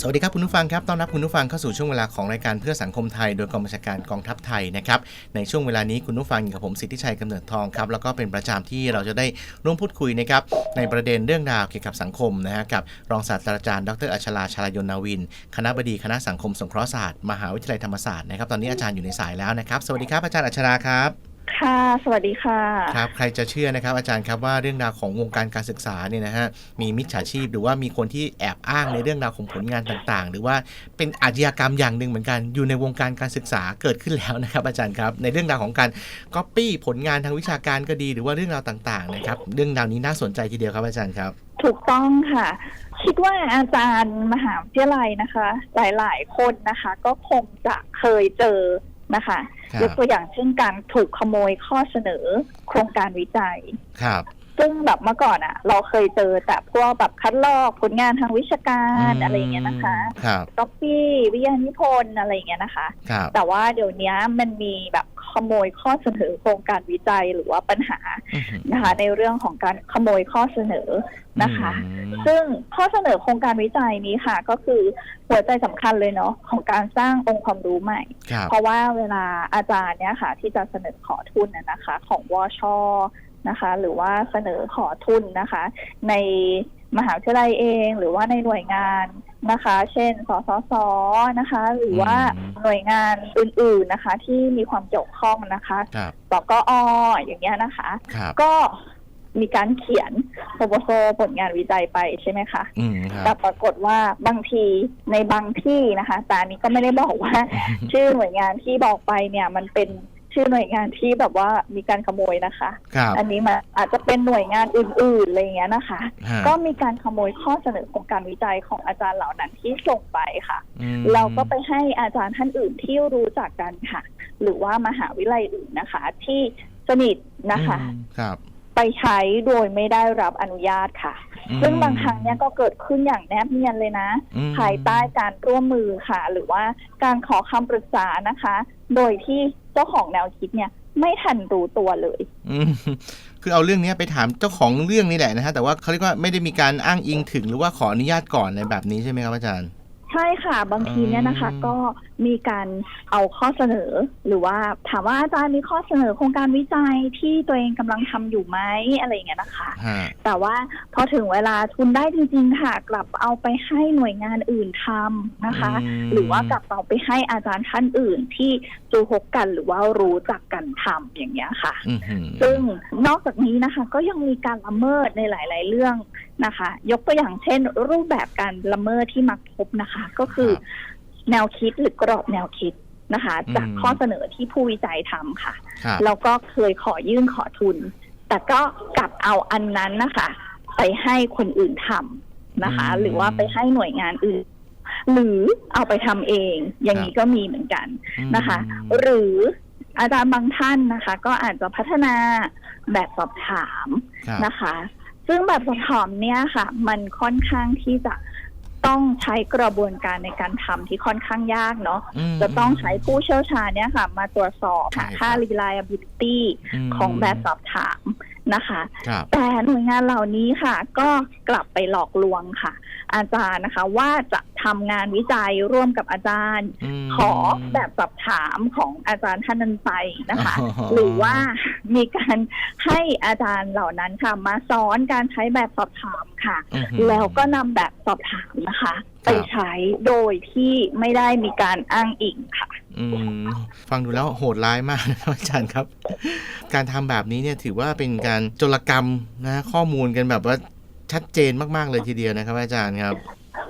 สวัสดีครับคุณผู้ฟังครับ ต้อนรับคุณผู้ฟังเข้าสู่ช่วงเวลาของรายการเพื่อสังคมไทย โดยกองบัญชาการกองทัพไทยนะครับ ในช่วงเวลานี้คุณผู้ฟังอยู่กับผมสิทธิชัยกำเนิดทองครับ แล้วก็เป็นประจำที่เราจะได้ร่วมพูดคุยนะครับในประเด็นเรื่องราวเกี่ยวกับสังคมนะฮะกับรองศาสตราจารย์ดรอัชราชาลายนนาวิน คณะบดีคณะสังคมสงเคราะห์ศาสตร์มหาวิทยาลัยธรรมศาสตร์นะครับ ตอนนี้อาจารย์อยู่ในสายแล้วนะครับ สวัสดีครับอาจารย์อัชราครับ ค่ะ สวัสดีค่ะ ครับ ใครจะเชื่อนะครับอาจารย์ครับว่าเรื่องราวของวงการการศึกษาเนี่ยนะฮะมีมิจฉาชีพหรือว่ามีคนที่แอบอ้างในเรื่องราวของผลงานต่างๆ หรือว่าเป็นอาชญากรรมอย่างหนึ่งเหมือนกันอยู่ในวงการการศึกษาเกิดขึ้นแล้วนะครับ อาจารย์ครับในเรื่องราวของการก๊อปปี้ผลงานทางวิชาการก็ดี หรือว่าเรื่องราวต่างๆนะครับเรื่องราวนี้น่าสนใจทีเดียวครับอาจารย์ครับ ถูกต้องค่ะ คิดว่าอาจารย์มหาวิทยาลัยนะคะ หลายๆ คนนะคะ ก็คงจะเคยเจอนะคะครับ ยกตัวอย่างเช่นการถูกขโมยข้อเสนอโครงการวิจัย ครับ ซึ่งแบบเมื่อก่อนอะเราเคยเจอแต่พวกแบบคัดลอกผลงานทางวิชาการอะไรอย่างเงี้ยนะคะครับก๊อปปี้วิทยานิพนธ์อะไรอย่างเงี้ยนะคะ ครับ แต่ว่าเดี๋ยวนี้มันมีแบบขโมยข้อเสนอโครงการวิจัยหรือว่าปัญหาอื้อหือนะคะ ในเรื่องของการขโมยข้อเสนอนะคะอืมซึ่งข้อเสนอโครงการวิจัยนี้ค่ะ ก็คือหัวใจสำคัญเลยเนาะของการสร้างองค์ความรู้ใหม่ครับเพราะว่าเวลาอาจารย์เนี่ยค่ะ ที่จะเสนอขอทุนนะนะคะ ของวช นะคะ หรือว่าเสนอขอทุนนะคะ ในมหาวิทยาลัยเองหรือว่าในหน่วยงานนะคะ เช่น สสส นะคะ หรือว่าอืมหน่วยงานอื่นๆนะคะ ที่มีความเกี่ยวข้องนะคะครับสกออย่างเงี้ยนะคะครับก็มีการเขียนโปรโพโซผลงานวิจัยไปใช่ไหมคะอืมคแต่รับปรากฏว่าบางทีในบางที่นะคะแต่อันนี้ก็ไม่ได้บอกว่า ชื่อหน่วยงานที่บอกไปเนี่ยมันเป็น ชื่อหน่วยงานที่แบบว่ามีการขโมยนะคะ ครับอันนี้มันอาจจะเป็นหน่วยงานอื่นๆอะไรอย่างเงี้ยนะคะ ฮะก็มีการขโมยข้อเสนอโครงการวิจัยของอาจารย์เหล่านั้นที่ส่งไปค่ะ อืมเราก็ไปให้อาจารย์ท่านอื่นที่รู้จักกันค่ะ หรือว่ามหาวิทยาลัยอื่นนะคะ ที่สนิทนะคะ อืมครับไปใช้โดยไม่ได้รับอนุญาตค่ะ อืมซึ่งบางครั้งเนี่ยก็เกิดขึ้นอย่างแนบเนียนเลยนะ อืม ภายใต้การร่วมมือค่ะ หรือว่าการขอคำปรึกษานะคะ โดยที่ เจ้าของแนวคิดเนี่ย ไม่ทันรู้ตัวเลยคือเอาเรื่องนี้ไปถามเจ้าของเรื่องนี่แหละนะฮะแต่ว่าเขาเรียกว่าไม่ได้มีการอ้างอิงถึงหรือว่าขออนุญาตก่อนในแบบนี้ใช่ไหมครับอาจารย์ ใช่ค่ะบางทีเนี่ยนะคะ อืม ก็มีการเอาข้อเสนอ หรือว่าถามว่าอาจารย์มีข้อเสนอโครงการวิจัยที่ตัวเองกำลังทำอยู่ไหมอะไรอย่างเงี้ยนะคะ ฮะแต่ว่าพอถึงเวลาทุนได้จริงๆค่ะ กลับเอาไปให้หน่วยงานอื่นทำนะคะ มหรือว่ากลับเอาไปให้อาจารย์ท่านอื่นที่จูฮกกันหรือว่ารู้จักกันทำอย่างเงี้ยค่ะ อื้อหือซึ่งนอกจากนี้นะคะ ก็ยังมีการละเมิดในหลาย ๆ เรื่อง นะคะ ยกตัวอย่างเช่น รูปแบบการละเมิดที่มักพบนะคะ ก็คือครับแนวคิดหรือกรอบแนวคิดนะคะ จากอืมข้อเสนอที่ผู้วิจัยทำค่ะครับแล้วก็เคยขอยื่นขอทุน แต่ก็กลับเอาอันนั้นนะคะ ไปให้คนอื่นทำนะคะอืมหรือว่าไปให้หน่วยงานอื่น หรือเอาไปทำเอง อย่างนี้ก็มีเหมือนกันนะคะอืมหรืออาจารย์บางท่านนะคะ ก็อาจจะพัฒนาแบบสอบถามครับนะคะ ซึ่งแบบสอบถามเนี่ยค่ะ มันค่อนข้างที่จะต้องใช้กระบวนการในการทำที่ค่อนข้างยากเนาะมจะต้องใช้ผู้เชี่ยวชาญเนี่ยค่ะ มาตรวจสอบใช่หาค่าครับ reliability มของแบบสอบถาม นะคะครับแต่หน่วยงานเหล่านี้ค่ะ ก็กลับไปหลอกลวงค่ะ อาจารย์นะคะ ว่าจะทำงานวิจัยร่วมกับอาจารย์มขอแบบสอบถามของอาจารย์ท่านนั้นไปนะคะอ๋อหรือว่ามีการให้อาจารย์เหล่านั้นค่ะ มาสอนการใช้แบบสอบถามค่ะอื้อหือแล้วก็นำแบบสอบถามนะคะ ไปใช้โดยที่ไม่ได้มีการอ้างอิงค่ะ อืมฟังดูแล้วโหดร้ายมากนะครับอาจารย์ครับ การทำแบบนี้เนี่ยถือว่าเป็นการโจรกรรมนะข้อมูลกันแบบว่าชัดเจนมาก ๆ เลยทีเดียวนะครับ อาจารย์ครับ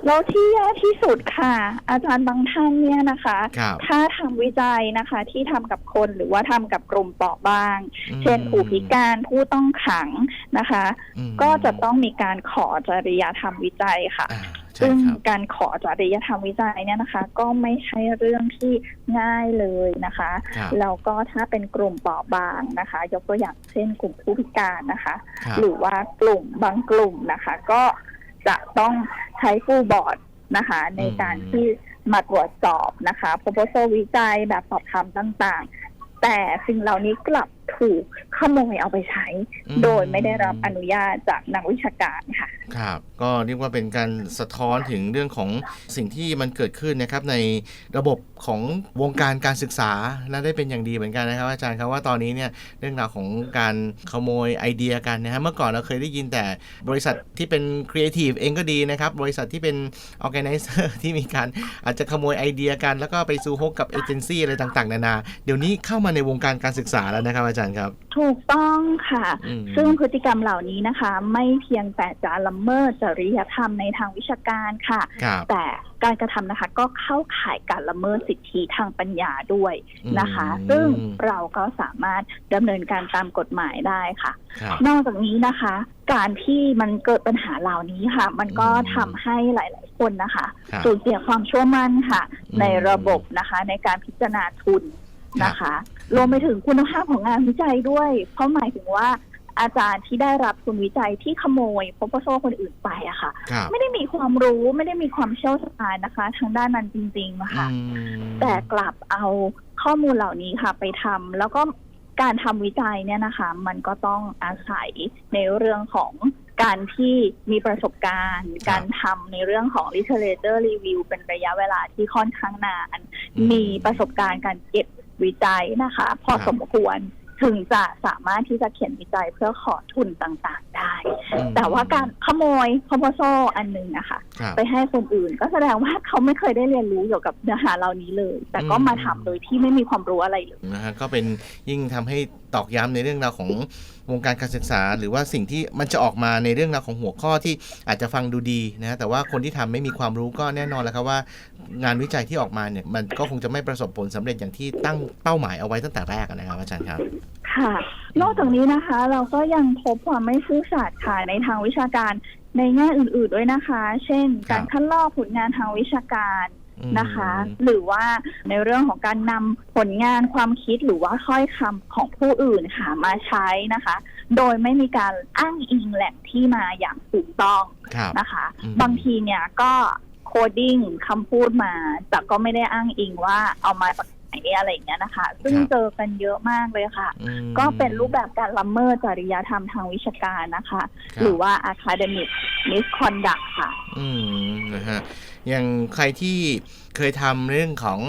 แล้วที่แย่ที่สุดค่ะ อาจารย์บางท่านเนี่ยนะคะครับถ้าทำวิจัยนะคะที่ทำกับคนหรือว่าทำกับกลุ่มเปราะบางอืมเช่นผู้พิการผู้ต้องขังนะคะอืมก็จะต้องมีการขอจริยธรรมวิจัยค่ะอ่าใช่ ซึ่งครับการขอจริยธรรมวิจัยเนี่ยนะคะ ก็ไม่ใช่เรื่องที่ง่ายเลยนะคะครับแล้วก็ถ้าเป็นกลุ่มเปราะบางนะคะ ยกตัวอย่างเช่น กลุ่มผู้พิการนะคะครับหรือว่ากลุ่มบางกลุ่มนะคะ ก็จะต้องใช้ฟูลบอร์ดนะคะ ในการที่มาตรวจสอบนะคะ proposal วิจัยแบบสอบถามต่าง ๆ แต่สิ่งเหล่านี้กลับถูกขโมยเอาไปใช้อืมโดยไม่ได้รับอนุญาตจากนักวิชาการค่ะครับก็เรียกว่าเป็นการสะท้อนถึงเรื่องของสิ่งที่มันเกิดขึ้นนะครับในระบบของวงการการศึกษาและได้เป็นอย่างดีเหมือนกันนะครับ อาจารย์ครับว่าตอนนี้เนี่ยเรื่องราวของการขโมยไอเดียกันนะฮะเมื่อก่อนเราเคยได้ยินแต่บริษัทที่เป็นครีเอทีฟเองก็ดีนะครับ บริษัทที่เป็นออแกไนเซอร์ที่มีการอาจจะขโมยไอเดียกัน แล้วก็ไปซูฮกกับเอเจนซี่อะไรต่างๆ นานา เดี๋ยวนี้เข้ามาในวงการการศึกษาแล้วนะครับอาจารย์ครับ ถูกต้องค่ะอืมซึ่งพฤติกรรมเหล่านี้นะคะ ไม่เพียงแต่จะละเมิดจริยธรรมในทางวิชาการค่ะครับแต่การกระทำนะคะก็เข้าข่ายการละเมิดสิทธิทางปัญญาด้วยนะคะอืมซึ่งเราก็สามารถดำเนินการตามกฎหมายได้ค่ะครับนอกจากนี้นะคะ การที่มันเกิดปัญหาเหล่านี้ค่ะ มันก็อืมทำให้หลาย ๆ คนนะคะครับสูญเสียความเชื่อมั่นค่ะอืมในระบบนะคะในการพิจารณาทุนนะคะ รวมไปถึงคุณภาพของงานวิจัยด้วย เพราะหมายถึงว่าอาจารย์ที่ได้รับทุนวิจัยที่ขโมยพโซคนอื่นไปอะค่ะ ครับไม่ได้มีความรู้ไม่ได้มีความเชี่ยวชาญนะคะ ทางด้านนั้นจริงๆอะค่ะ อืมแต่กลับเอาข้อมูลเหล่านี้ค่ะ ไปทำแล้วก็การทำวิจัยเนี่ยนะคะ มันก็ต้องอาศัยในเรื่องของการที่มีประสบการณ์ครับการทำในเรื่องของ literature review เป็นระยะเวลาที่ค่อนข้างนานอืมมีประสบการณ์การเก็บ วิจัยนะคะ พอครับสมควรถึงจะสามารถที่จะเขียนวิจัยเพื่อขอทุนต่างๆได้อืมแต่ว่าการขโมย proposal อันหนึ่งนะคะครับไปให้คนอื่น ก็แสดงว่าเขาไม่เคยได้เรียนรู้เกี่ยวกับเนื้อหาเหล่านี้เลย แต่ก็อืมมาทำโดยที่ไม่มีความรู้อะไรเลยนะฮะก็เป็นยิ่งทำให้ ตอกย้ำในเรื่องราวของวงการการศึกษา หรือว่าสิ่งที่มันจะออกมาในเรื่องราวของหัวข้อที่อาจจะฟังดูดีนะฮะแต่ว่าคนที่ทำไม่มีความรู้ก็แน่นอนแล้วครับว่า งานวิจัยที่ออกมาเนี่ยมันก็คงจะไม่ประสบผลสำเร็จอย่างที่ตั้งเป้าหมายเอาไว้ตั้งแต่แรกอะนะครับอาจารย์ครับค่ะ นอกจากนี้นะคะ เราก็ยังพบความไม่ซื่อสัตย์ค่ะในทางวิชาการในแง่อื่น ๆด้วยนะคะ เช่นครับการคัดลอกผลงานทางวิชาการอืม นะคะ หรือว่าในเรื่องของการนำผลงานความคิดหรือว่าถ้อยคำของผู้อื่นค่ะมาใช้นะคะ โดยไม่มีการอ้างอิงแหล่งที่มาอย่างถูกต้องครับนะคะอืมบางทีเนี่ยก็โคดดิ้งคำพูดมา แต่ก็ไม่ได้อ้างอิงว่าเอามาจากไหน อะไรอย่างเงี้ยนะคะ ซึ่งครับเจอกันเยอะมากเลยค่ะอืมก็เป็นรูปแบบการละเมิดจริยธรรมทางวิชาการนะคะครับหรือว่า academic misconduct ค่ะ อืมนะฮะอย่างใครที่เคยทำเรื่องของ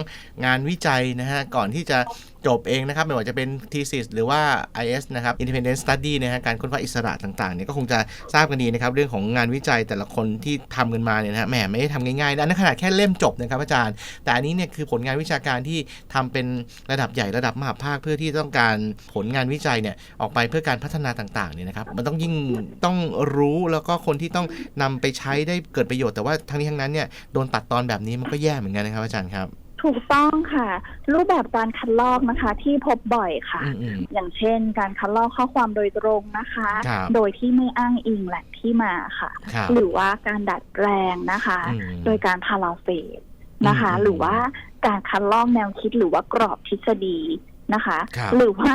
งานวิจัยนะฮะก่อนที่จะ จบเองนะครับ ไม่ว่าจะเป็น thesis หรือว่า IS นะครับ independent study นะฮะการค้นคว้าอิสระต่างๆเนี่ยก็คงจะทราบกันดีนะครับ เรื่องของงานวิจัยแต่ละคนที่ทำกันมาเนี่ยนะฮะแหมไม่ได้ทำง่ายๆนะนั้นขนาดแค่เล่มจบนะครับอาจารย์ แต่อันนี้เนี่ยคือผลงานวิชาการที่ทำเป็นระดับใหญ่ระดับมหาภาคเพื่อที่ต้องการผลงานวิจัยเนี่ยออกไปเพื่อการพัฒนาต่างๆเนี่ยนะครับมันต้องยิ่งต้องรู้แล้วก็คนที่ต้องนำไปใช้ได้เกิดประโยชน์แต่ว่าทั้งนี้ทั้งนั้นเนี่ยโดนตัดตอนแบบนี้มันก็แย่เหมือนกันนะครับอาจารย์ครับ ถูกต้องค่ะ รูปแบบการคัดลอกนะคะที่พบบ่อยค่ะ อืมอืม อย่างเช่น การคัดลอกข้อความโดยตรงนะคะ ครับ โดยที่ไม่อ้างอิงแหล่งที่มาค่ะ ครับ หรือว่าการดัดแปลงนะคะ อืม โดยการพาราเฟสนะคะ อืมหรือว่าการคัดลอกแนวคิดหรือว่ากรอบทฤษฎีนะคะ ครับหรือว่า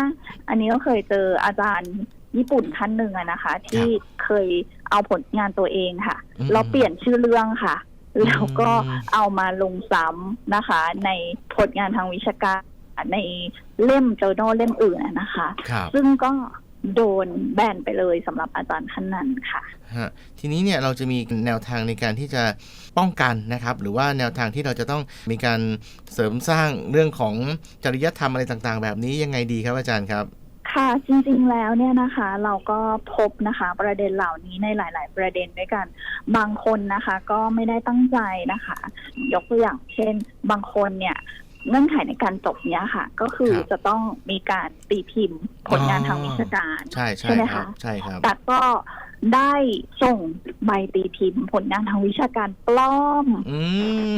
อันนี้ก็เคยเจออาจารย์ญี่ปุ่นท่านหนึ่งอะนะคะ ที่เคยเอาผลงานตัวเองค่ะ อืม เราเปลี่ยนชื่อเรื่องค่ะ แล้วก็อืมเอามาลงซ้ำนะคะ ในผลงานทางวิชาการในเล่ม journal เล่มอื่นอะนะคะครับซึ่งก็โดนแบนไปเลยสำหรับอาจารย์ท่านนั้นค่ะฮะทีนี้เนี่ยเราจะมีแนวทางในการที่จะป้องกันนะครับ หรือว่าแนวทางที่เราจะต้องมีการเสริมสร้างเรื่องของจริยธรรมอะไรต่างๆ แบบนี้ยังไงดีครับอาจารย์ครับ ค่ะจริงๆแล้วเนี่ยนะคะ เราก็พบนะคะ ประเด็นเหล่านี้ในหลาย ๆ ประเด็นด้วยกัน บางคนนะคะ ก็ไม่ได้ตั้งใจนะคะ ยกตัวอย่างเช่น บางคนเนี่ยเงื่อนไขในการจบเนี้ยค่ะ ก็คือครับจะต้องมีการตีพิมพ์ผลงานทางวิชาการใช่ใช่ใช่ไหมครับคะใช่ครับแต่ก็ ได้ส่งใบตีพิมพ์ผลงานทางวิชาการปลอม อืม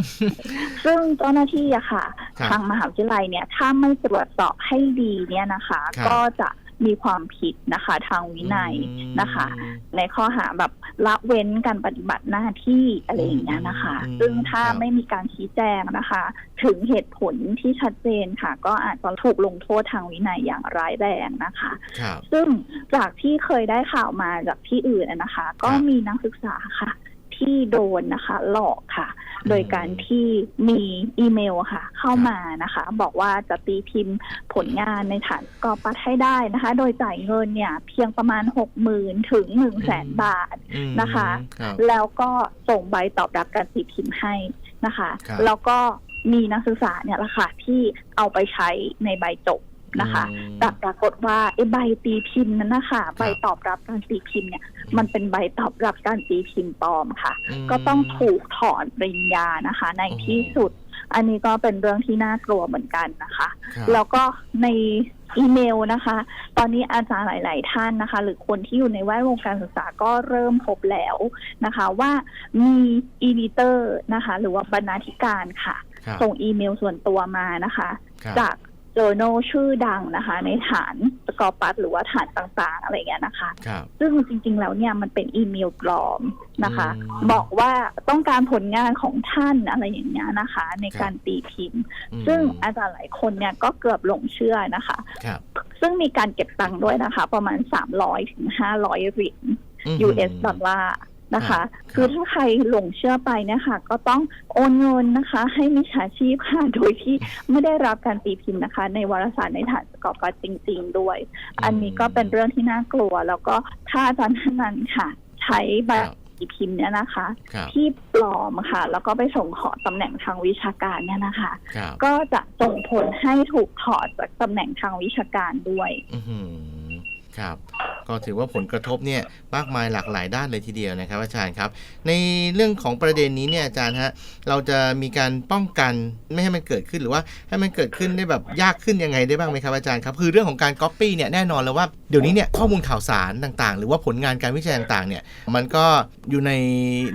ซึ่งเจ้าหน้าที่อะค่ะ ครับทางมหาวิทยาลัยเนี่ย ถ้าไม่ตรวจสอบให้ดีเนี่ยนะคะ ครับ ก็จะ มีความผิดนะคะ ทางวินัยนะคะอืมในข้อหาแบบละเว้นการปฏิบัติหน้าที่อะไรอย่างเงี้ยนะคะอืมซึ่งถ้าครับไม่มีการชี้แจงนะคะ ถึงเหตุผลที่ชัดเจนค่ะ ก็อาจจะถูกลงโทษทางวินัยอย่างร้ายแรงนะคะครับซึ่งจากที่เคยได้ข่าวมาจากที่อื่นอะนะคะ ก็ครับมีนักศึกษาค่ะ ที่โดนนะคะ หลอกค่ะ โดยการที่มีอีเมลค่ะ เข้ามานะคะ บอกว่าจะตีพิมพ์ผลงานในฐานสกอร์ปัดให้ได้นะคะ โดยจ่ายเงินเนี่ยเพียงประมาณ60,000ถึง1 0 0 0 0แสนบาทอืมนะคะครับแล้วก็ส่งใบตอบรับการตีพิมพ์ให้นะคะครับแล้วก็มีนักศึกษาเนี่ยแหละค่ะที่เอาไปใช้ในใบจบ นะคะอืมแต่ปรากฏว่าไอ้ใบตีพิมพ์นั้นนะคะใบตอบรับการตีพิมพ์เนี่ย มันเป็นใบตอบรับการตีพิมพ์ปลอมค่ะมก็ต้องถูกถอนปริญญานะคะ ในโอ้โหที่สุด อันนี้ก็เป็นเรื่องที่น่ากลัวเหมือนกันนะคะครับแล้วก็ในอีเมลนะคะ ตอนนี้อาจารย์หลาย ๆ ท่านนะคะ หรือคนที่อยู่ในแวดวงการศึกษาก็เริ่มพบแล้วนะคะ ว่ามีอีดิเตอร์นะคะ หรือว่าบรรณาธิการค่ะครับส่งอีเมลส่วนตัวมานะคะครับจาก เจอโนชื่อดังนะคะ ในฐานสกอร์ปัสหรือว่าฐานต่างๆ อะไรอย่างเงี้ยนะคะ ครับซึ่งจริง ๆ แล้วเนี่ยมันเป็นอีเมลปลอมนะคะ อืม บอกว่าต้องการผลงานของท่านอะไรอย่างเงี้ยนะคะ ในครับการตีพิมพ์อืมซึ่งอาจารย์หลายคนเนี่ยก็เกือบหลงเชื่อนะคะ ครับซึ่งมีการเก็บตังค์ด้วยนะคะ ประมาณ 300ถึง500เหรียญ ม US ดอลลาร์ นะคะครับคือถ้าใครหลงเชื่อไปเนี่ยค่ะก็ต้องโอนเงินนะคะ ให้มิจฉาชีพค่ะโดยที่ไม่ได้รับการตีพิมพ์นะคะ ในวารสารในฐานสกอร์ปัสจริง ๆ ด้วย อันนี้ก็เป็นเรื่องที่น่ากลัว แล้วก็ถ้าอาจารย์ท่านนั้นค่ะ ใช้ใบครับตีพิมพ์เนี่ยนะคะครับที่ปลอมค่ะ แล้วก็ไปส่งขอตำแหน่งทางวิชาการเนี่ยนะคะครับก็จะส่งผลให้ถูกถอดจากตำแหน่งทางวิชาการด้วยอื้อหือครับ ก็ถือว่าผลกระทบเนี่ยมากมายหลากหลายด้านเลยทีเดียวนะครับอาจารย์ครับ ในเรื่องของประเด็นนี้เนี่ยอาจารย์ฮะเราจะมีการป้องกันไม่ให้มันเกิดขึ้นหรือว่าให้มันเกิดขึ้นได้แบบยากขึ้นยังไงได้บ้างไหมครับอาจารย์ครับคือเรื่องของการก๊อปปี้เนี่ยแน่นอนแล้วว่าเดี๋ยวนี้เนี่ยข้อมูลข่าวสารต่างๆ หรือว่าผลงานการวิจัยต่างๆเนี่ยมันก็อยู่ใน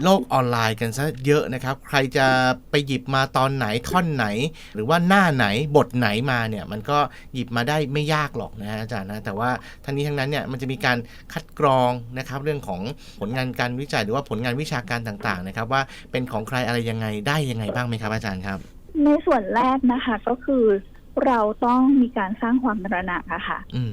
โลกออนไลน์กันซะเยอะนะครับ ใครจะไปหยิบมาตอนไหนท่อนไหน หรือว่าหน้าไหนบทไหนมาเนี่ยมันก็หยิบมาได้ไม่ยากหรอกนะฮะอาจารย์นะแต่ว่าทั้งนี้ทั้งนั้นเนี่ยมันจะมีการคัดกรองนะครับเรื่องของผลงานการวิจัยหรือว่าผลงานวิชาการต่างๆนะครับว่าเป็นของใครอะไรยังไงได้ยังไงบ้างไหมครับอาจารย์ครับ ในส่วนแรกนะคะก็คือเราต้องมีการสร้างความตระหนักอะค่ะอืม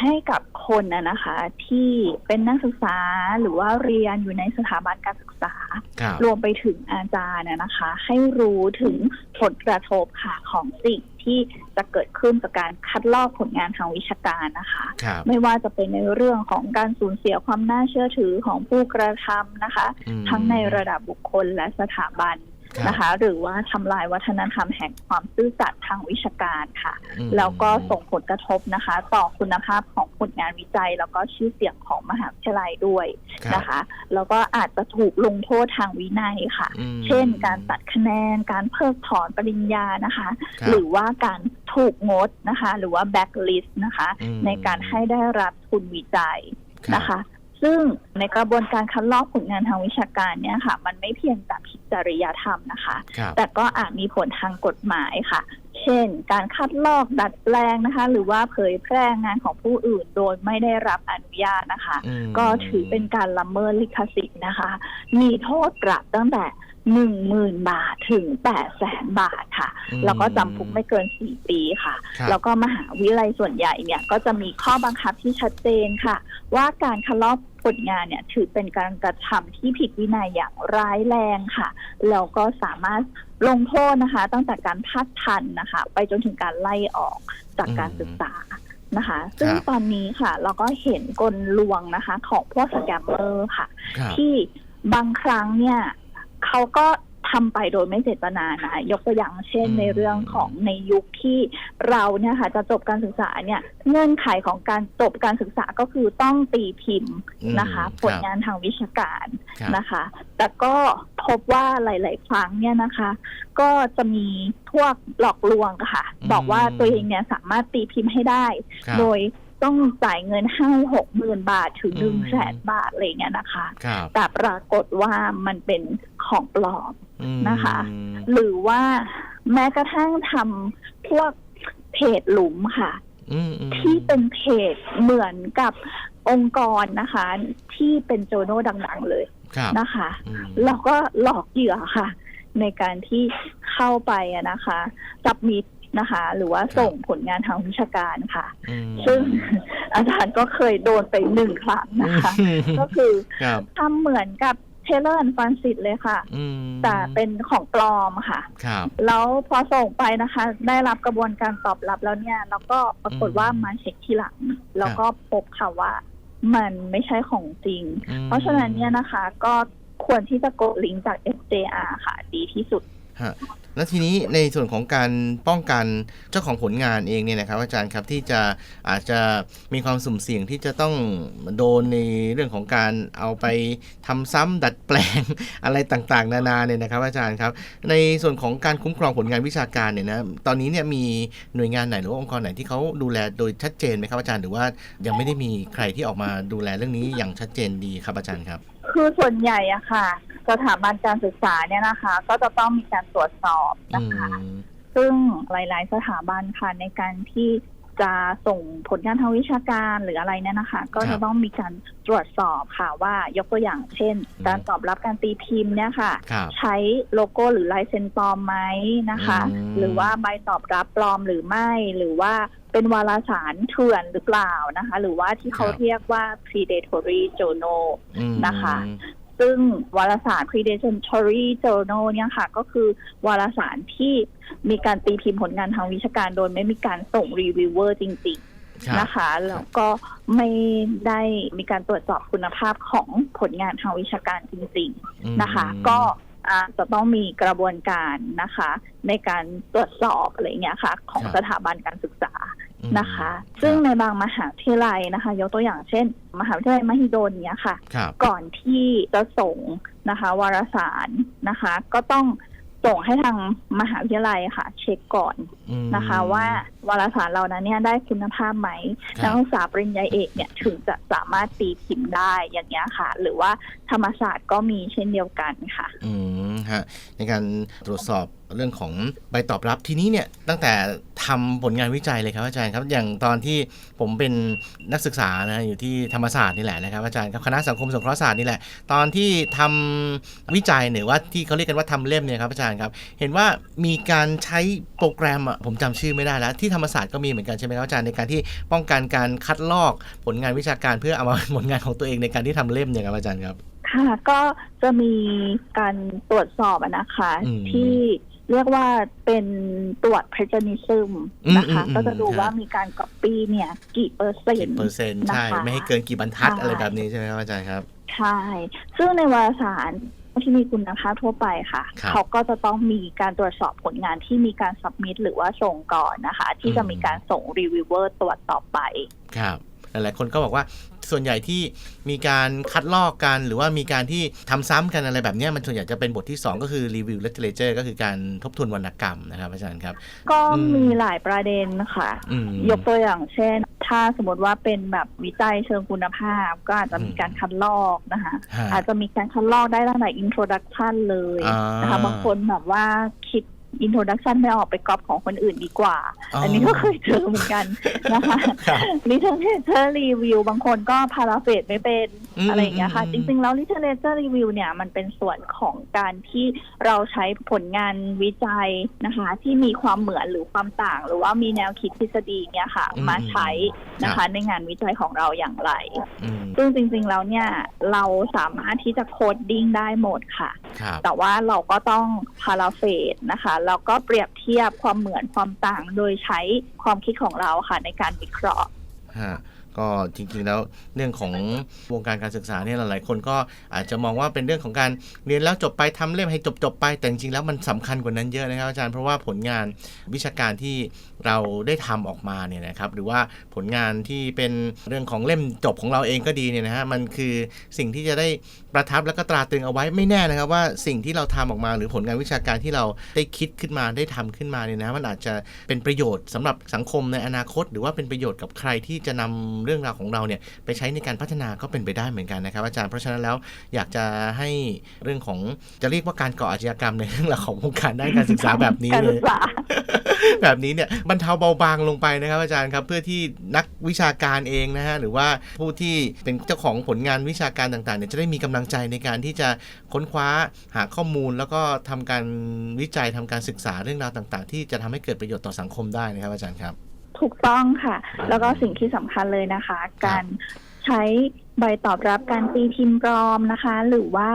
ให้กับคนนะนะคะ ที่เป็นนักศึกษาหรือว่าเรียนอยู่ในสถาบันการศึกษาครับรวมไปถึงอาจารย์นะนะคะ ให้รู้ถึงผลกระทบค่ะของสิ่ง ที่จะเกิดขึ้นจากการคัดลอกผลงานทางวิชาการนะคะ ครับไม่ว่าจะเป็นในเรื่องของการสูญเสียความน่าเชื่อถือของผู้กระทำนะคะ อืม ทั้งในระดับบุคคลและสถาบันครับ นะคะ หรือว่าทำลายวัฒนธรรมแห่งความซื่อสัตย์ทางวิชาการค่ะอืมแล้วก็ส่งผลกระทบนะคะ ต่อคุณภาพของผลงานวิจัย แล้วก็ชื่อเสียงของมหาวิทยาลัยด้วยครับนะคะ แล้วก็อาจจะถูกลงโทษทางวินัยค่ะอืมเช่น การตัดคะแนน การเพิกถอนปริญญานะคะครับหรือว่าการถูกงดนะคะ หรือว่าแบ็กลิสต์นะคะอืมในการให้ได้รับทุนวิจัยครับนะคะ ซึ่งในกระบวนการคัดลอกผลงานทางวิชาการเนี่ยค่ะ มันไม่เพียงแต่ผิดจริยธรรมนะคะ ครับแต่ก็อาจมีผลทางกฎหมายค่ะ เช่น การคัดลอกดัดแปลงนะคะ หรือว่าเผยแพร่งานของผู้อื่นโดยไม่ได้รับอนุญาตนะคะ อืม ก็ถือเป็นการละเมิดลิขสิทธิ์นะคะ มีโทษปรับตั้งแต่ หนึ่งหมื่นบาทถึงแปดแสนบาทค่ะ อืมแล้วก็จำคุกไม่เกินสี่ปีค่ะ ครับ แล้วก็มหาวิทยาลัยส่วนใหญ่เนี่ยก็จะมีข้อบังคับที่ชัดเจนค่ะ ว่าการคัดลอกผลงานเนี่ยถือเป็นการกระทำที่ผิดวินัยอย่างร้ายแรงค่ะ แล้วก็สามารถลงโทษนะคะ ตั้งแต่การพักทันนะคะ ไปจนถึงการไล่ออกจากการศึกษานะคะ ซึ่งครับ ตอนนี้ค่ะ เราก็เห็นกลลวงนะคะ ของพวกสแกมเมอร์ค่ะ ครับ ที่บางครั้งเนี่ย เขาก็ทำไปโดยไม่เจตนานะยกตัวอย่างเช่นอืมในเรื่องของในยุคที่เราเนี่ยค่ะจะจบการศึกษาเนี่ยเงื่อนไขของการจบการศึกษาก็คือต้องตีพิมพ์นะคะอืมผลงานทางวิชาการครับนะคะ แต่ก็พบว่าหลาย ๆ ครั้งเนี่ยนะคะ ก็จะมีพวกหลอกลวงค่ะอืมบอกว่าตัวเองเนี่ยสามารถตีพิมพ์ให้ได้ครับโดย ต้องจ่ายเงินให้หกหมื่นบาทถึงอืหนึ่งมแสนบาทอะไรอย่างเงี้ยนะคะ ครับแต่ปรากฏว่ามันเป็นของปลอม อืมนะคะ หรือว่าแม้กระทั่งทำพวกเพจหลุมค่ะ อืมอืมที่เป็นเพจเหมือนกับองค์กรนะคะ ที่เป็นโจโน่ดังๆเลยครับนะคะ อืมแล้วก็หลอกเหยื่อค่ะ ในการที่เข้าไปอะนะคะ จับมิด นะคะ หรือว่าส่งผลงานทางวิชาการค่ะอืมซึ่งอาจารย์ก็เคยโดนไปหนึ่งครั้งนะคะอืมก็คือครับทำเหมือนกับเพ Taylor and Francis เลยค่ะอืมแต่เป็นของปลอมค่ะครับแล้วพอส่งไปนะคะ ได้รับกระบวนการตอบรับแล้วเนี่ย แล้วก็ปรากฏว่ามาเช็คทีหลัง แล้วก็พบค่ะว่ามันไม่ใช่ของจริงอืมเพราะฉะนั้นเนี่ยนะคะ ก็ควรที่จะกดลิงก์จาก SJR ค่ะ ดีที่สุดฮะ แล้วทีนี้ในส่วนของการป้องกันเจ้าของผลงานเองเนี่ยนะครับ อาจารย์ครับที่จะอาจจะมีความสุ่มเสี่ยงที่จะต้องโดนในเรื่องของการเอาไปทำซ้ำดัดแปลงอะไรต่างๆ นานาเนี่ยนะครับ อาจารย์ครับ ในส่วนของการคุ้มครองผลงานวิชาการเนี่ยนะตอนนี้เนี่ยมีหน่วยงานไหนหรือว่าองค์กรไหนที่เขาดูแลโดยชัดเจนไหมครับอาจารย์หรือว่ายังไม่ได้มีใครที่ออกมาดูแลเรื่องนี้อย่างชัดเจนดีครับอาจารย์ครับ คือส่วนใหญ่อะค่ะ สถาบันการศึกษาเนี่ยนะคะ ก็จะต้องมีการตรวจสอบอืนะคะมซึ่งหลาย ๆ สถาบันค่ะในการที่จะส่งผลงานทางวิชาการหรืออะไรเนี่ยนะคะ ก็ครัจะบต้องมีการตรวจสอบค่ะว่ายกตัวอย่างเช่นอืมการตอบรับการตีพิมพ์เนี่ยค่ะครับใช้โลโก้หรือลายเซ็นปลอมไหมนะคะอืมหรือว่าใบตอบรับปลอมหรือไม่ หรือว่าเป็นวารสารเถื่อนหรือเปล่านะคะ หรือว่าที่เขาเรียกว่า predatory journal อืมนะคะ ซึ่งวารสาร predatory journal เนี่ยค่ะ ก็คือวารสารที่มีการตีพิมพ์ผลงานทางวิชาการโดยไม่มีการส่งรีวิวเวอร์จริงครับๆนะคะ แล้วก็ไม่ได้มีการตรวจสอบคุณภาพของผลงานทางวิชาการจริงอืมๆนะคะ ก็อาจจะต้องมีกระบวนการนะคะ ในการตรวจสอบอะไรเงี้ยค่ะ ของครับสถาบันการศึกษาอืม นะคะครับซึ่งในบางมหาวิทยาลัยนะคะ ยกตัวอย่างเช่น มหาวิทยาลัยมหิดลเนี้ยค่ะ ครับก่อนที่จะส่งนะคะ วารสารนะคะ ก็ต้องส่งให้ทางมหาวิทยาลัยค่ะ เช็คก่อนอืม นะคะ ว่าวารสารเรานั้นเนี่ยได้คุณภาพไหมครับ นักศึกษาปริญญาเอกเนี่ยถึงจะสามารถตีพิมพ์ได้อย่างเงี้ยค่ะ หรือว่าธรรมศาสตร์ก็มีเช่นเดียวกันค่ะ อืม ฮะในการตรวจสอบเรื่องของใบตอบรับทีนี้เนี่ยตั้งแต่ทำผลงานวิจัยเลยครับอาจารย์ครับอย่างตอนที่ผมเป็นนักศึกษานะอยู่ที่ธรรมศาสตร์นี่แหละนะครับอาจารย์ครับคณะสังคมสงเคราะห์ศาสตร์นี่แหละ ตอนที่ทำวิจัยเนี่ยว่าที่เขาเรียกกันว่าทำเล่มเนี่ยครับอาจารย์ครับเห็นว่ามีการใช้โปรแกรมอะผมจำชื่อไม่ได้แล้วที่ธรรมศาสตร์ก็มีเหมือนกันใช่ไหมครับอาจารย์ในการที่ป้องกันการคัดลอกผลงานวิชาการเพื่อเอามาผลงานของตัวเองในการที่ทำเล่มเนี่ยครับอาจารย์ครับ ค่ะก็จะมีการตรวจสอบอะนะคะ อืมที่เรียกว่าเป็นตรวจ plagiarism นะคะอืมอืมก็จะดูครับ ว่ามีการ copy เนี่ย กี่เปอร์เซ็นกี่ต์ เปอร์เซ็นต์ใช่ นะคะไม่ให้เกินกี่บรรทัดใช่ อะไรแบบนี้ใช่ไหมครับอาจารย์ครับ ใช่ ซึ่งในวารสารที่มีคุณภาพทั่วไปค่ะ ครับเขาก็จะต้องมีการตรวจสอบผลงานที่มีการสับมิดหรือว่าส่งก่อนนะคะ ที่จะมีการส่งรีวิวเวอร์ตรวจต่อไป ครับ หลายๆคนก็บอกว่าส่วนใหญ่ที่มีการคัดลอกกัน หรือว่ามีการที่ทำซ้ำกันอะไรแบบเนี้ยมันส่วนใหญ่จะเป็นบทที่ 2 ก็คือรีวิว literature ก็คือการทบทวนวรรณกรรมนะครับอาจารย์ครับ ก็อืมมีหลายประเด็นค่ะอืมยกตัวอย่างเช่น ถ้าสมมติว่าเป็นแบบวิจัยเชิงคุณภาพ ก็อาจจะมีการคัดลอกนะคะฮะอาจจะมีการคัดลอกได้ตั้งแต่ introduction เลยอ่านนะคะบางคนแบบว่าคิด introduction ไม่ออกไปก๊อปของคนอื่นดีกว่าอ๋ออัอันนี้ก็เคยเจอเหมือนกันนะคะครับ literature review บางคนก็พาราเฟดไม่เป็นอืมอะไรอย่างเงี้ยค่ะอืมจริง ๆ แล้ว literature review เนี่ยมันเป็นส่วนของการที่เราใช้ผลงานวิจัยนะคะ ที่มีความเหมือนหรือความต่าง หรือว่ามีแนวคิดทฤษฎีเนี่ยค่ะ มาใช้นะคะในงานวิจัยของเราอย่างไรอืมซึ่งจริง ๆ แล้วเนี่ยเราสามารถที่จะโคดดิ้งได้หมดค่ะครับแต่ว่าเราก็ต้องพาราเฟดนะคะแล้วก็เปรียบเทียบความเหมือนความต่างโดยใช้ความคิดของเราค่ะในการวิเคราะห์ ก็จริงๆแล้วเรื่องของวงการการศึกษาเนี่ยหลายๆ คนก็อาจจะมองว่าเป็นเรื่องของการเรียนแล้วจบไปทำเล่มให้จบๆไป แต่จริงๆแล้วมันสำคัญกว่านั้นเยอะนะครับอาจารย์เพราะว่าผลงานวิชาการที่เราได้ทำออกมาเนี่ยนะครับหรือว่าผลงานที่เป็นเรื่องของเล่มจบของเราเองก็ดีเนี่ยนะฮะมันคือสิ่งที่จะได้ประทับแล้วก็ตราตรึงเอาไว้ไม่แน่นะครับว่าสิ่งที่เราทำออกมา หรือผลงานวิชาการที่เราได้คิดขึ้นมาได้ทำขึ้นมาเนี่ยนะมันอาจจะเป็นประโยชน์สำหรับสังคมในอนาคต หรือว่าเป็นประโยชน์กับใครที่จะนำเรื่องราวของเราเนี่ยไปใช้ในการพัฒนาก็เป็นไปได้เหมือนกันนะครับ อาจารย์ เพราะฉะนั้นแล้วอยากจะให้เรื่องของจะเรียกว่าการก่ออาชญากรรมในเรื่องราวของวงการด้านการศึกษาแบบนี้การเลศึยกษาแบบนี้เนี่ยบรรเทาเบาบางลงไปนะครับอาจารย์ครับเพื่อที่นักวิชาการเองนะฮะหรือว่าผู้ที่เป็นเจ้าของผลงานวิชาการต่างๆเนี่ยจะได้มีกำลังใจในการที่จะค้นคว้าหาข้อมูล แล้วก็ทำการวิจัยทำการศึกษาเรื่องราวต่าง ๆ ที่จะทำให้เกิดประโยชน์ต่อสังคมได้นะครับอาจารย์ครับ ถูกต้องค่ะ แล้วก็สิ่งที่สำคัญเลยนะคะ การใช้ใบตอบรับการตีพิมพ์ปลอมนะคะ หรือว่า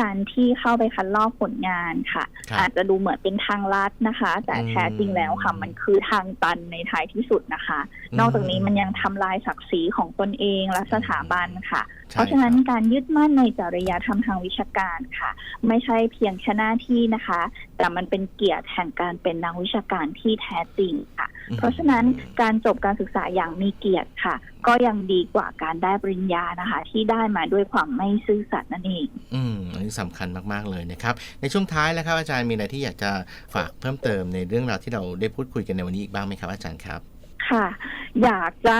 การที่เข้าไปคัดลอกผลงานค่ะ ครับอาจจะดูเหมือนเป็นทางลัดนะคะ แต่อืมแท้จริงแล้วค่ะ มันคือทางตันในท้ายที่สุดนะคะ อืมนอกจากนี้มันยังทำลายศักดิ์ศรีของตนเองและสถาบันค่ะ ใช่เพราะฉะนั้นครับการยึดมั่นในจริยธรรมทางวิชาการค่ะ ไม่ใช่เพียงแค่หน้าที่นะคะ แต่มันเป็นเกียรติแห่งการเป็นนักวิชาการที่แท้จริงค่ะอืมเพราะฉะนั้นการจบการศึกษาอย่างมีเกียรติค่ะ ก็ยังดีกว่าการได้ปริญญานะคะ ที่ได้มาด้วยความไม่ซื่อสัตย์นั่นเอง อืมอันนี้สำคัญมากๆเลยนะครับ ในช่วงท้ายแล้วครับอาจารย์มีอะไรที่อยากจะฝากเพิ่มเติมในเรื่องราวที่เราได้พูดคุยกันในวันนี้อีกบ้างไหมครับอาจารย์ครับ ค่ะ อยากจะ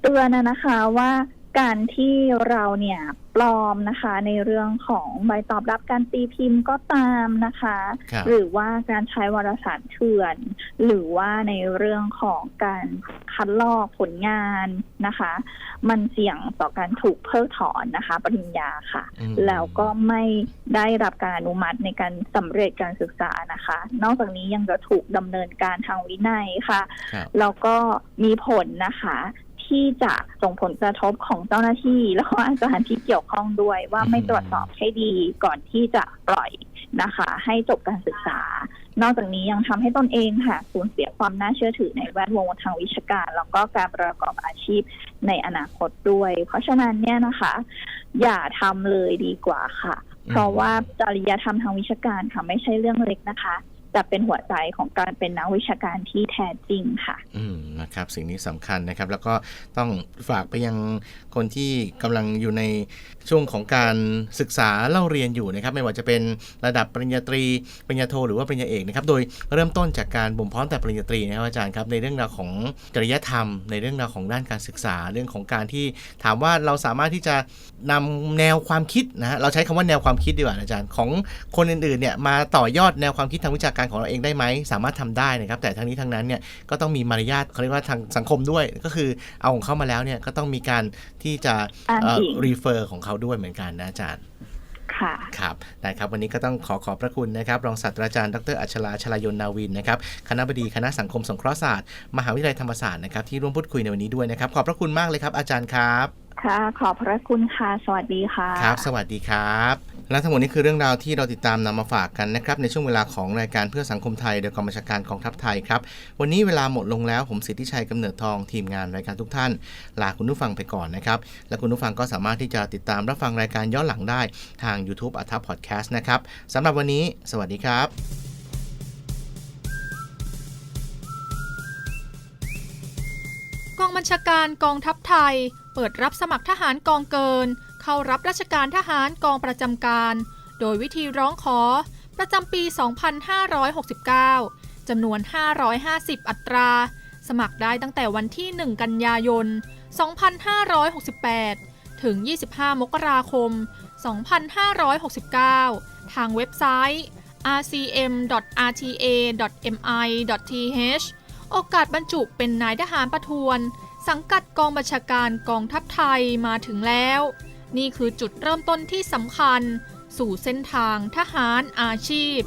เตือนนะนะคะว่า การที่เราเนี่ยปลอมนะคะในเรื่องของใบตอบรับการตีพิมพ์ก็ตามนะคะครับหรือว่าการใช้วารสารเถื่อน หรือว่าในเรื่องของการคัดลอกผลงานนะคะ มันเสี่ยงต่อการถูกเพิกถอนนะคะ ปริญญาค่ะอืมแล้วก็ไม่ได้รับการอนุมัติในการสำเร็จการศึกษานะคะ นอกจากนี้ยังจะถูกดำเนินการทางวินัยค่ะครับแล้วก็มีผลนะคะ ที่จะส่งผลกระทบของเจ้าหน้าที่ แล้วก็อาจารย์ที่เกี่ยวข้องด้วยว่าไม่ตรวจสอบให้ดีก่อนที่จะปล่อยนะคะ ให้จบการศึกษา นอกจากนี้ยังทำให้ตนเองค่ะสูญเสียความน่าเชื่อถือในแวดวงทางวิชาการ แล้วก็การประกอบอาชีพในอนาคตด้วย เพราะฉะนั้นเนี่ยนะคะ อย่าทำเลยดีกว่าค่ะ เพราะว่าจริยธรรมทางวิชาการค่ะไม่ใช่เรื่องเล็กนะคะ แต่เป็นหัวใจของการเป็นนักวิชาการที่แท้จริงค่ะ อืมนะครับ สิ่งนี้สำคัญนะครับ แล้วก็ต้องฝากไปยังคนที่กำลังอยู่ในช่วงของการศึกษาเล่าเรียนอยู่นะครับ ไม่ว่าจะเป็นระดับปริญญาตรีปริญญาโทหรือว่าปริญญาเอกนะครับ โดยเริ่มต้นจากการบ่มเพาะแต่ปริญญาตรีนะครับอาจารย์ครับในเรื่องราวของจริยธรรม ในเรื่องราวของด้านการศึกษาเรื่องของการที่ถามว่าเราสามารถที่จะนำแนวความคิดนะฮะเราใช้คำว่าแนวความคิดดีกว่านะอาจารย์ของคนอื่นๆเนี่ยมาต่อยอดแนวความคิดทางวิชาการของเราเองได้ไหมสามารถทำได้นะครับแต่ทั้งนี้ทั้งนั้นเนี่ยก็ต้องมีมารยาทเขาเรียกว่าทางสังคมด้วย ก็คือเอาของเข้ามาแล้วเนี่ยก็ต้องมีการที่จะอ้างอิงรีเฟอร์ของเขาด้วยเหมือนกันนะอาจารย์ค่ะครับนะครับวันนี้ก็ต้องขอขอบพระคุณนะครับ รองศาสตราจารย์ดรอัชราชลายนนาวินนะครับคณะบดีคณะสังคมสงเคราะห์ศาสตร์มหาวิทยาลัยธรรมศาสตร์นะครับที่ร่วมพูดคุยในวันนี้ด้วยนะครับ ขอบพระคุณมากเลยครับอาจารย์ครับ ค่ะ ขอบพระคุณค่ะ สวัสดีค่ะ ครับ สวัสดีครับ และทั้งหมดนี้คือเรื่องราวที่เราติดตามนำมาฝากกันนะครับในช่วงเวลาของรายการเพื่อสังคมไทยโดยกองบัญชาการกองทัพไทยครับ วันนี้เวลาหมดลงแล้วผมสิทธิชัยกำเนิดทองทีมงานรายการทุกท่าน ลาคุณผู้ฟังไปก่อนนะครับ และคุณผู้ฟังก็สามารถที่จะติดตามรับฟังรายการย้อนหลังได้ทาง YouTube อัธพอดแคสต์นะครับสำหรับวันนี้ สวัสดีครับกองบัญชาการกองทัพไทย เปิดรับสมัครทหารกองเกิน เข้ารับราชการทหารกองประจำการ โดยวิธีร้องขอ ประจำปี 2569 จำนวน 550 อัตรา สมัครได้ตั้งแต่วันที่ 1 กันยายน 2568 ถึง 25 มกราคม 2569 ทางเว็บไซต์ rcm.rta.mi.th โอกาสบรรจุเป็นนายทหารประทวน สังกัดกองบัญชาการกองทัพไทยมาถึงแล้ว นี่คือจุดเริ่มต้นที่สำคัญ สู่เส้นทางทหารอาชีพ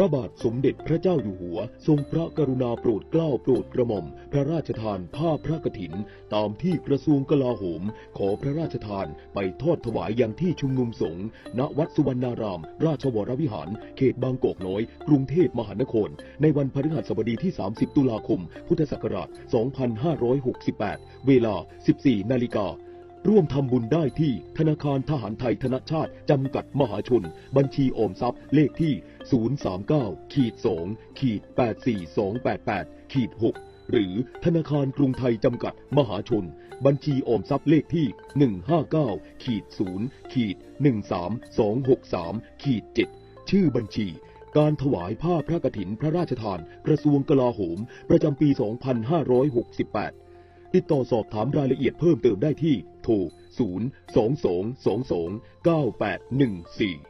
ระบาทสมเด็จพระเจ้าอยู่หัว ทรงพระกรุณาโปรดเกล้าโปรดกระหม่อม พระราชทานผ้าพระกฐิน ตามที่กระทรวงกลาโหม ขอพระราชทานไปทอดถวายยังที่ชุมนุมสงฆ์ณวัดสุวรรณาราม ราชวรวิหาร เขตบางกอกน้อย กรุงเทพมหานคร ในวันพฤหัสบดีที่ 30 ตุลาคม พุทธศักราช 2568 เวลา 14 นาฬิกา ร่วมทำบุญได้ที่ธนาคารทหารไทยธนชาติจำกัดมหาชน บัญชีออมทรัพย์เลขที่ 039ขีด2ขีด84288ขีด6หรือธนาคารกรุงไทยจำกัดมหาชน บัญชีออมทรัพย์เลขที่ 159ขีด0ขีด13263ขีด7ชื่อบัญชีการถวายผ้าพระกฐินพระราชทาน กระทรวงกลาโหม ประจำปี 2568 ติดต่อสอบถามรายละเอียดเพิ่มเติมได้ที่โทร 0 2 2 2 2 9 8 1 4